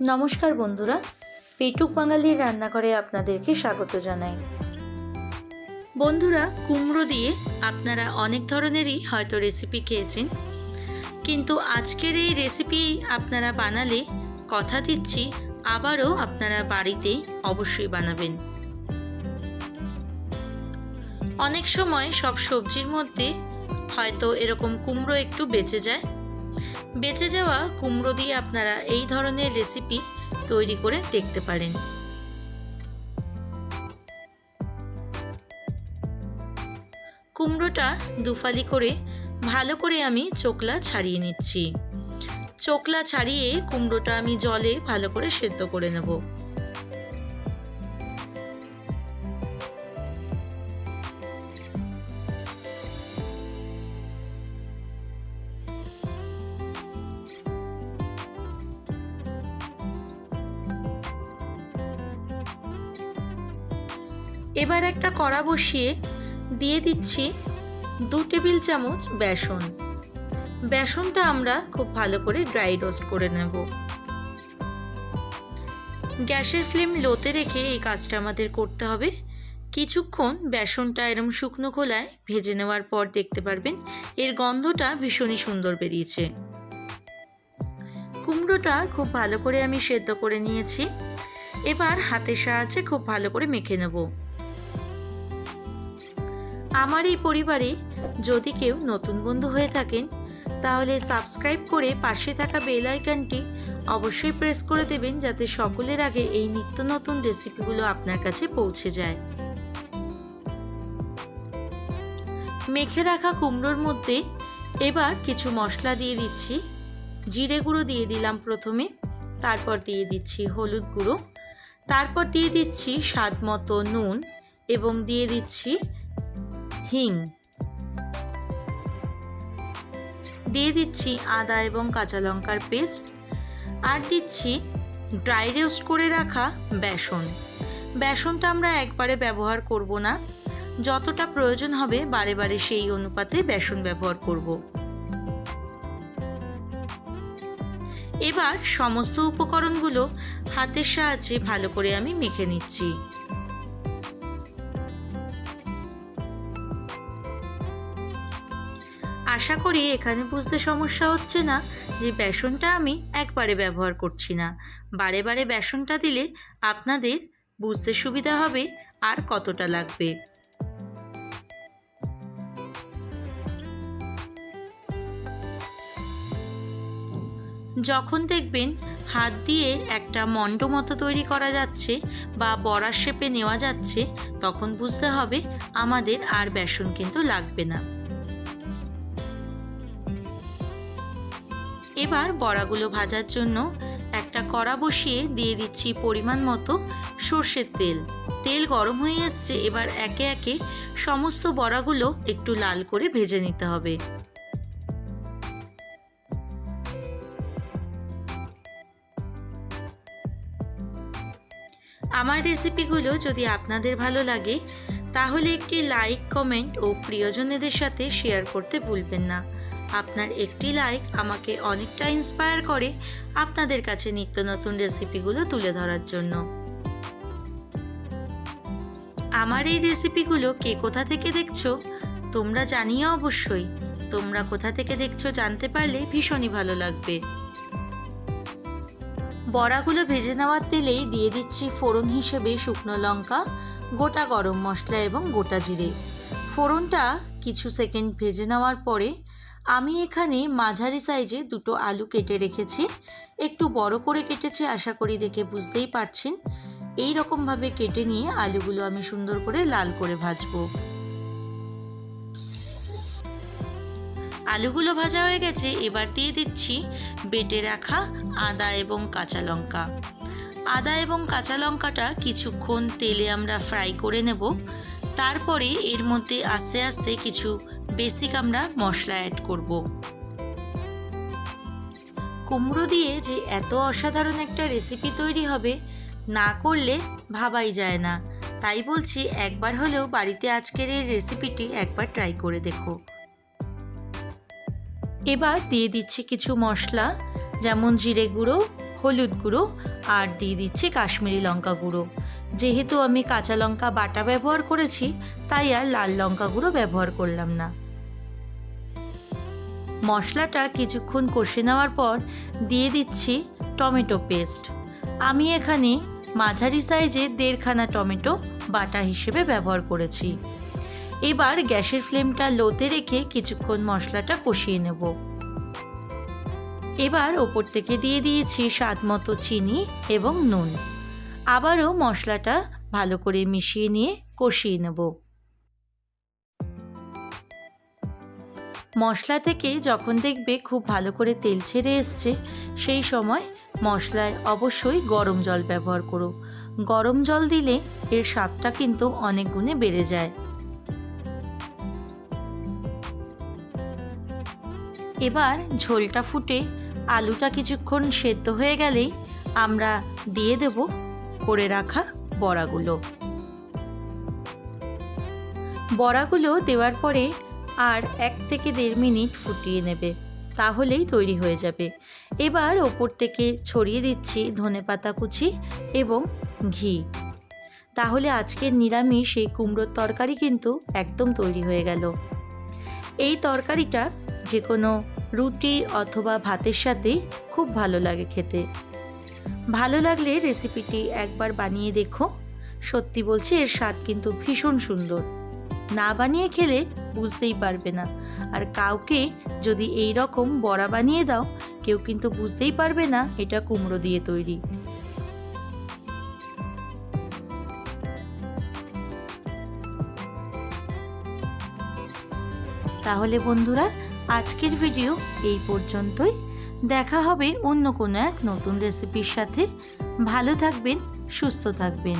নমস্কার বন্ধুরা, পেটুক বাঙালির রান্নাঘরে আপনাদেরকে স্বাগত জানাই। বন্ধুরা, কুমড়ো দিয়ে আপনারা অনেক ধরনেরই হয়তো রেসিপি খেয়েছেন। কিন্তু আজকের এই রেসিপি আপনারা বানালে কথা দিচ্ছি আবারও আপনারা বাড়িতেই অবশ্যই বানাবেন। অনেক সময় সব সবজির মধ্যে হয়তো এরকম কুমড়ো একটু বেঁচে যায় বেঁচে যাওয়া কুমড়ো দিয়ে আপনারা এই ধরনের রেসিপি তৈরি করে দেখতে পারেন। কুমড়োটা দুফালি করে ভালো করে আমি চোকলা ছাড়িয়ে নিচ্ছি। চোকলা ছাড়িয়ে কুমড়োটা আমি জলে ভালো করে সেদ্ধ করে নেব। এবার একটা কড়া বসিয়ে দিয়ে দিচ্ছি দু টেবিল চামচ বেসন। বেসনটা আমরা খুব ভালো করে ড্রাই রোস্ট করে নেব। গ্যাসের ফ্লেম লোতে রেখে এই কাজটা আমাদের করতে হবে। কিছুক্ষণ বেসনটা এরম শুকনো খোলায় ভেজে নেওয়ার পর দেখতে পারবেন এর গন্ধটা ভীষণই সুন্দর বেরিয়েছে। কুমড়োটা খুব ভালো করে আমি সেদ্ধ করে নিয়েছি। এবার হাতের সাহায্যে খুব ভালো করে মেখে নেব। আমার এই পরিবারে যদি কেউ নতুন বন্ধু হয়ে থাকেন, তাহলে সাবস্ক্রাইব করে পাশে থাকা বেল আইকনটি অবশ্যই প্রেস করে দেবেন যাতে সকলের আগে এই নিত্য নতুন রেসিপিগুলো আপনার কাছে পৌঁছে যায়। মেখে রাখা কুমড়োর মধ্যে এবার কিছু মশলা দিয়ে দিচ্ছি। জিরে গুঁড়ো দিয়ে দিলাম প্রথমে, তারপর দিয়ে দিচ্ছি হলুদ গুঁড়ো, তারপর দিয়ে দিচ্ছি স্বাদ মতো নুন এবং দিয়ে দিচ্ছি হিং দিয়ে দিচ্ছি আদা এবং কাঁচা লঙ্কার পেস্ট আর দিচ্ছি ড্রাই রোস্ট করে রাখা বেসন। বেসনটা আমরা একবারে ব্যবহার করব না। যতটা প্রয়োজন হবে বারে বারে সেই অনুপাতে বেসন ব্যবহার করব। এবার সমস্ত উপকরণগুলো হাতের সাহায্যে ভালো করে আমি মেখে নিচ্ছি। আশা করি এখানে বুঝতে সমস্যা হচ্ছে না যে বেসনটা আমি একবারে ব্যবহার করছি না। বারে বারে বেসনটা দিলে আপনাদের বুঝতে সুবিধা হবে আর কতটা লাগবে। যখন দেখবেন হাত দিয়ে একটা মণ্ড মতো তৈরি করা যাচ্ছে বা বড়ার শেপে নেওয়া যাচ্ছে, তখন বুঝতে হবে আমাদের আর বেসন কিন্তু লাগবে না। এবার বড়াগুলো ভাজার জন্য একটা কড়া বসিয়ে দিয়ে দিচ্ছি পরিমাণ মতো সর্ষের তেল। তেল গরম হয়ে এসছে, এবার একে একে সমস্ত বড়াগুলো একটু লাল করে ভেজে নিতে হবে। আমার রেসিপিগুলো যদি আপনাদের ভালো লাগে, তাহলে একটি লাইক, কমেন্ট ও প্রিয়জনেদের সাথে শেয়ার করতে ভুলবেন না। আপনার একটি লাইক আমাকে অনেকটা ইন্সপায়ার করে আপনাদের কাছে নিত্য নতুন রেসিপিগুলো তুলে ধরার জন্য। আমার এই রেসিপিগুলো কে কোথা থেকে দেখছ? তোমরা জানিও অবশ্যই। তোমরা কোথা থেকে দেখছ জানতে পারলে ভীষণই ভালো লাগবে। বড়াগুলো ভেজে নেওয়ার তেলেই দিয়ে দিচ্ছি ফোড়ন হিসেবে শুকনো লঙ্কা, গোটা গরম মশলা এবং গোটা জিরে। ফোড়নটা কিছু সেকেন্ড ভেজে নেওয়ার পরে আমি এখানে মাঝারি সাইজে দুটো আলু কেটে রেখেছি। একটু বড় করে কেটেছি, আশা করি দেখে বুঝতেই পারছেন। এই রকমভাবে কেটে নিয়ে আলুগুলো আমি সুন্দর করে লাল করে ভাজবো। আলুগুলো ভাজা হয়ে গেছে, এবার দিয়ে দিচ্ছি বেটে রাখা আদা এবং কাঁচা লঙ্কা। আদা এবং কাঁচা লঙ্কাটা কিছুক্ষণ তেলে আমরা ফ্রাই করে নেব। তারপরে এর মধ্যে আস্তে আস্তে কিছু বেসিক আমরা মশলা অ্যাড করব। কুমড়ো দিয়ে যে এত অসাধারণ একটা রেসিপি তৈরি হবে, না করলে ভাবাই যায় না। তাই বলছি একবার হলেও বাড়িতে আজকের এই রেসিপিটি একবার ট্রাই করে দেখো। এবার দিয়ে দিচ্ছি কিছু মশলা, যেমন জিরে গুঁড়ো, হলুদ গুঁড়ো, আর দিয়ে দিচ্ছি কাশ্মীরি লঙ্কা গুঁড়ো। যেহেতু আমি কাঁচা লঙ্কা বাটা ব্যবহার করেছি, তাই আর লাল লঙ্কা গুঁড়ো ব্যবহার করলাম না। মশলাটা কিছুক্ষণ কষে নেওয়ার পর দিয়ে দিচ্ছি টমেটো পেস্ট। আমি এখানে মাঝারি সাইজে দেড়খানা টমেটো বাটা হিসেবে ব্যবহার করেছি। এবার গ্যাসের ফ্লেমটা লোতে রেখে কিছুক্ষণ মশলাটা কষিয়ে নেব। এবার ওপর থেকে দিয়ে দিয়েছি স্বাদ মতো চিনি এবং নুন। আবারও মশলাটা ভালো করে মিশিয়ে নিয়ে কষিয়ে নেব। মশলা থেকে যখন দেখবে খুব ভালো করে তেল ছেড়ে এসছে, সেই সময় মশলায় অবশ্যই গরম জল ব্যবহার করো। গরম জল দিলে এর স্বাদটা কিন্তু অনেক গুণে বেড়ে যায়। এবার ঝোলটা ফুটে আলুটা কিছুক্ষণ সেদ্ধ হয়ে গেলেই আমরা দিয়ে দেব করে রাখা বড়াগুলো। বড়াগুলো দেওয়ার পরে আর এক থেকে দেড় মিনিট ফুটিয়ে নেবে। তাহলেই তৈরি হয়ে যাবে। এবার ওপর থেকে ছড়িয়ে দিচ্ছি ধনেপাতা কুচি এবং ঘি। তাহলে আজকের নিরামিষ এই কুমড়োর তরকারি কিন্তু একদম তৈরি হয়ে গেল। এই তরকারিটা যে কোনো রুটি অথবা ভাতের সাথে খুব ভালো লাগে খেতে। ভালো লাগলে রেসিপিটি একবার বানিয়ে দেখো। সত্যি বলছি, এর স্বাদ কিন্তু ভীষণ সুন্দর। না বানিয়ে খেলে বুঝতেই পারবে না। আর কাউকে যদি এই রকম বড়া বানিয়ে দাও, কেউ কিন্তু বুঝতেই পারবে না এটা কুমড়ো দিয়ে তৈরি। তাহলে বন্ধুরা, আজকের ভিডিও এই পর্যন্তই। দেখা হবে অন্য কোনো এক নতুন রেসিপির সাথে। ভালো থাকবেন, সুস্থ থাকবেন।